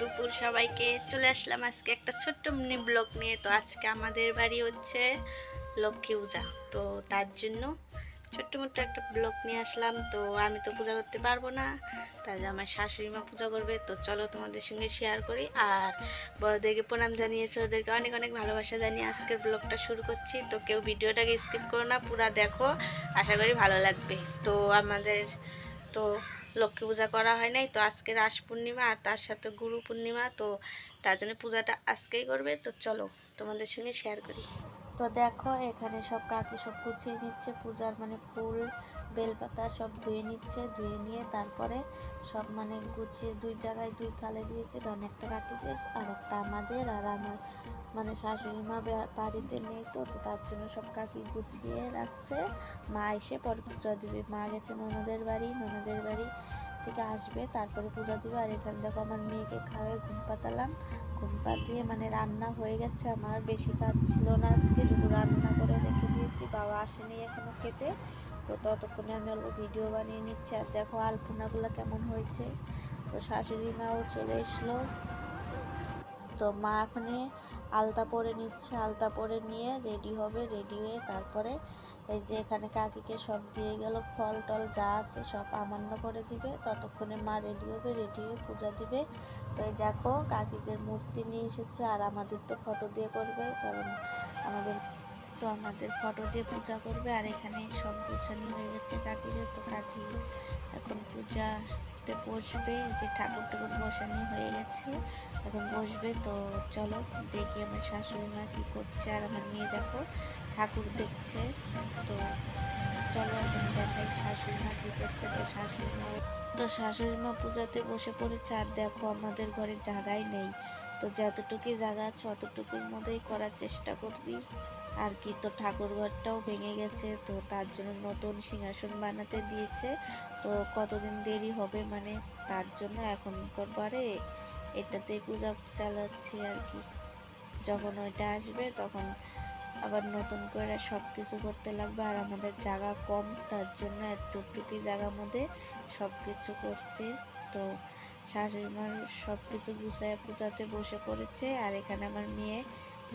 দুপুর সবাইকে। চলে আসলাম আজকে একটা ছোট্ট মিনি ব্লগ নিয়ে। তো আজকে আমাদের বাড়ি হচ্ছে লক্ষ্মী পূজা। তো তার জন্য ছোট্ট মোট্ট একটা ব্লগ নিয়ে আসলাম, তো আমি তো পূজা করতে পারব না তাই আমার শাশুড়ি মা পূজা করবে, তো চলো তোমাদের সঙ্গে শেয়ার করি। আর বড়দেরকে প্রণাম জানিয়েছে, ওদেরকে অনেক অনেক ভালোবাসা জানিয়ে আজকের ব্লগটা শুরু করছি। তো কেউ ভিডিওটাকে স্কিপ করো না, পুরা দেখো, আশা করি ভালো লাগবে। তো আমাদের তো লক্ষ্মী পূজা করা হয় নাই, তো আজকে রাস পূর্ণিমা আর তার সাথে গুরু পূর্ণিমা, তো তার জন্য পূজাটা আজকেই করবে। তো চলো তোমাদের সঙ্গে শেয়ার করি। তো দেখো, এখানে সব কাকি সব গুছিয়ে নিচ্ছে, পূজার মানে ফুল, বেলপাতা সব ধুয়ে নিচ্ছে, ধুয়ে নিয়ে তারপরে সব মানে গুছিয়ে দুই জায়গায় দুই থালে দিয়েছে কারণ একটা কাকিদের আর একটা আমাদের, আর আমার মানে শাশুড়ি মা বাড়িতে নেই তো তো তার জন্য সব কাকি গুছিয়ে রাখছে। মা এসে পরে পূজা দিবে। মা গেছে ননদের বাড়ি ননদের বাড়ি থেকে আসবে, তারপরে পূজা দিবে। আর এখানে দেখো আমার মেয়েকে খাওয়াই ঘুম পাতালাম। ঘুম পাতিয়ে মানে রান্না হয়ে গেছে, আমার বেশি কাজ ছিল না আজকে, শুধু রান্না করে রেখে দিয়েছি, বাবা আসেনি এখনও খেতে। তো ততক্ষণে আমি অল্প ভিডিও বানিয়ে নিচ্ছি, আর দেখো আলপনাগুলো কেমন হয়েছে। তো শাশুড়ি মাও চলে এসলো। তো মা এখানে আলতা পরে নিচ্ছে, আলতা পরে নিয়ে রেডি হবে, রেডি হয়ে তারপরে এই যে এখানে কাকিকে সব দিয়ে গেল ফল টল যা আছে সব আমান্য করে দিবে। ততক্ষণে মা রেডি হবে রেডি হয়ে পূজা দিবে। তো এই দেখো কাকিদের মূর্তি নিয়ে এসেছে আর আমাদের তো ফটো দিয়ে করবে, কারণ আমাদের তো আমাদের ফটো দিয়ে পূজা করবে। আর এখানে সব গুছানো হয়ে গেছে কাকিদের। তো কাকি এখন পূজাতে বসবে যে ঠাকুর টাকুর বসানো হয়ে গেছে। এখন বসবে, তো চলো দেখি আমার শাশুড়ি মা কী করছে আর আমার মেয়ে দেখো, ঠাকুর দেখছে। তো চলো এখন দেখাই শাশুড়ি মা কী করছে। তো শাশুড়ি মা, তো শাশুড়ি মা পূজাতে বসে পড়েছে আর দেখো আমাদের ঘরে জায়গাই নেই। তো যতটুকুই জায়গা আছে, অতটুকুর মধ্যেই করার চেষ্টা করবি। আর কি তো ঠাকুর ঘরটাও ভেঙে গেছে, তো তার জন্য নতুন সিংহাসন বানাতে দিয়েছে। তো কতদিন দেরি হবে মানে তার জন্য এখন করবারে এটাতে পূজা চালাচ্ছি আর কি। যখন ওইটা আসবে তখন আবার নতুন করে সব কিছু করতে লাগবে আর আমাদের জায়গা কম, তার জন্য এতটুকু জায়গার মধ্যে সব কিছু করছি। তো শাশুড়ি মার সব কিছু গুছায় পূজাতে বসে পড়েছে আর এখানে আমার মেয়ে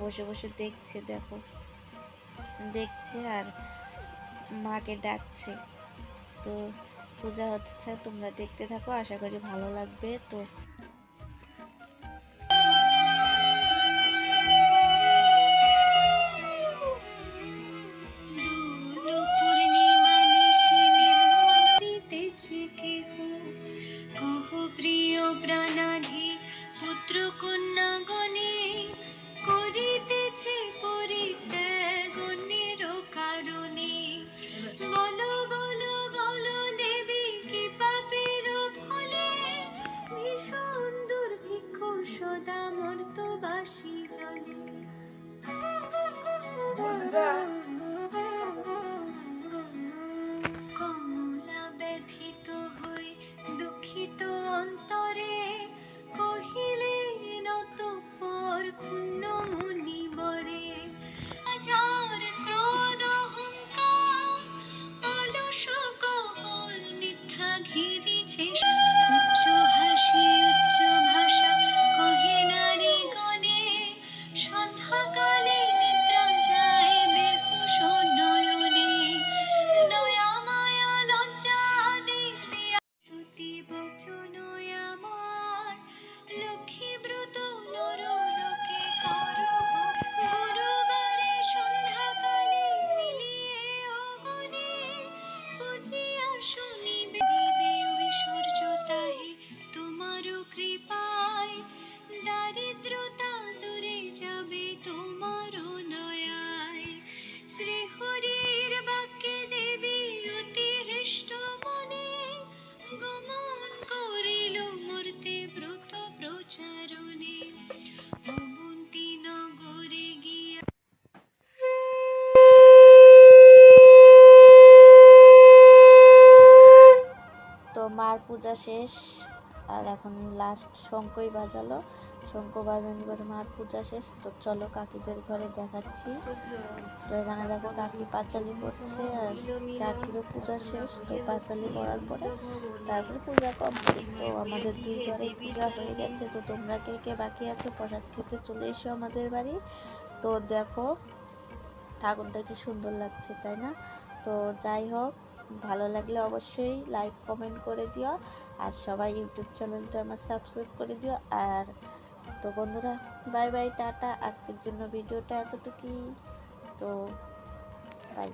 বসে বসে দেখছে, দেখো। দেখছে আর মাকে ডাকছে। তো পূজা হচ্ছে তোমরা দেখতে থাকো, আশা করি ভালো লাগবে। তো chose. মার পূজা শেষ। আর এখন লাস্ট শঙ্কই বাজালো। শঙ্খ বাজান করে মার পূজা শেষ। তো চলো কাকিদের ঘরে দেখাচ্ছি। তো এখানে দেখো কাকি পাঁচালি পড়ছে আর কাকিরও পূজা শেষ। তো পাঁচালি পড়ার পরে তারপরে পূজা কমপ্লিট। তো আমাদের দুই ঘরে পূজা হয়ে গেছে। তো তোমরা কে কে বাকি আছো প্রসাদ খেতে চলে এসো আমাদের বাড়ি। তো দেখো ঠাকুরটা কি সুন্দর লাগছে, তাই না? তো যাই হোক ভালো লাগলে অবশ্যই লাইক কমেন্ট করে দিও। আর সবাই ইউটিউব চ্যানেলটা আমার সাবস্ক্রাইব করে দিও। আর তো বন্ধুরা বাই বাই টাটা। আজকের জন্য ভিডিওটা এতটুকুই। তো বাই